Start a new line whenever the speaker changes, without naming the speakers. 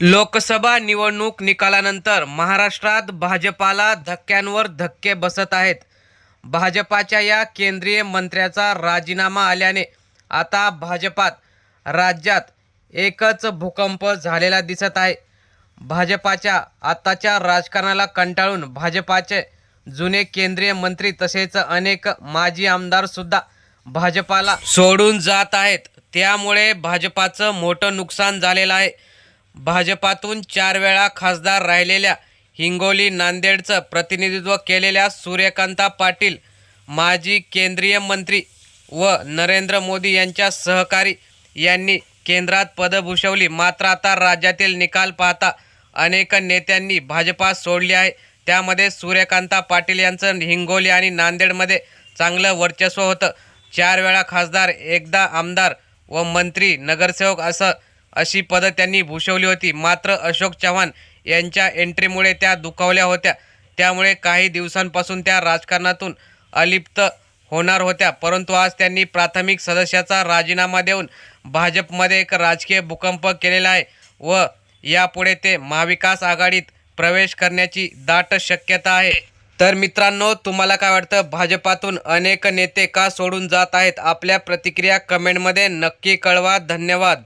लोकसभा निवडणूक निकालानंतर महाराष्ट्रात भाजपाला धक्क्यांवर धक्के बसत आहेत. भाजपाच्या या केंद्रीय मंत्र्याचा राजीनामा आल्याने आता भाजपात राज्यात एकच भूकंप झालेला दिसत आहे. भाजपाच्या आताच्या राजकारणाला कंटाळून भाजपाचे जुने केंद्रीय मंत्री तसेच अनेक माजी आमदारसुद्धा भाजपाला सोडून जात आहेत. त्यामुळे भाजपाचं मोठं नुकसान झालेलं आहे. भाजपातून चार वेळा खासदार राहिलेल्या हिंगोली नांदेडचं प्रतिनिधित्व केलेल्या सूर्यकांता पाटील माजी केंद्रीय मंत्री व नरेंद्र मोदी यांच्या सहकारी यांनी केंद्रात पदं भूषवली. मात्र आता राज्यातील निकाल पाहता अनेक नेत्यांनी भाजपा सोडली आहे. त्यामध्ये सूर्यकांता पाटील यांचं हिंगोली आणि नांदेडमध्ये चांगलं वर्चस्व होतं. चार वेळा खासदार एकदा आमदार व मंत्री नगरसेवक असं अशी पदं त्यांनी भूषवली होती. मात्र अशोक चव्हाण यांच्या एंट्रीमुळे त्या दुखावल्या होत्या. त्यामुळे काही दिवसांपासून त्या राजकारणातून अलिप्त होणार होत्या. परंतु आज त्यांनी प्राथमिक सदस्याचा राजीनामा देऊन भाजपमध्ये एक राजकीय भूकंप केलेला आहे व यापुढे ते महाविकास आघाडीत प्रवेश करण्याची दाट शक्यता आहे. तर मित्रांनो तुम्हाला काय वाटतं? भाजपातून अनेक नेते का सोडून जात आहेत? आपल्या प्रतिक्रिया कमेंटमध्ये नक्की कळवा. धन्यवाद.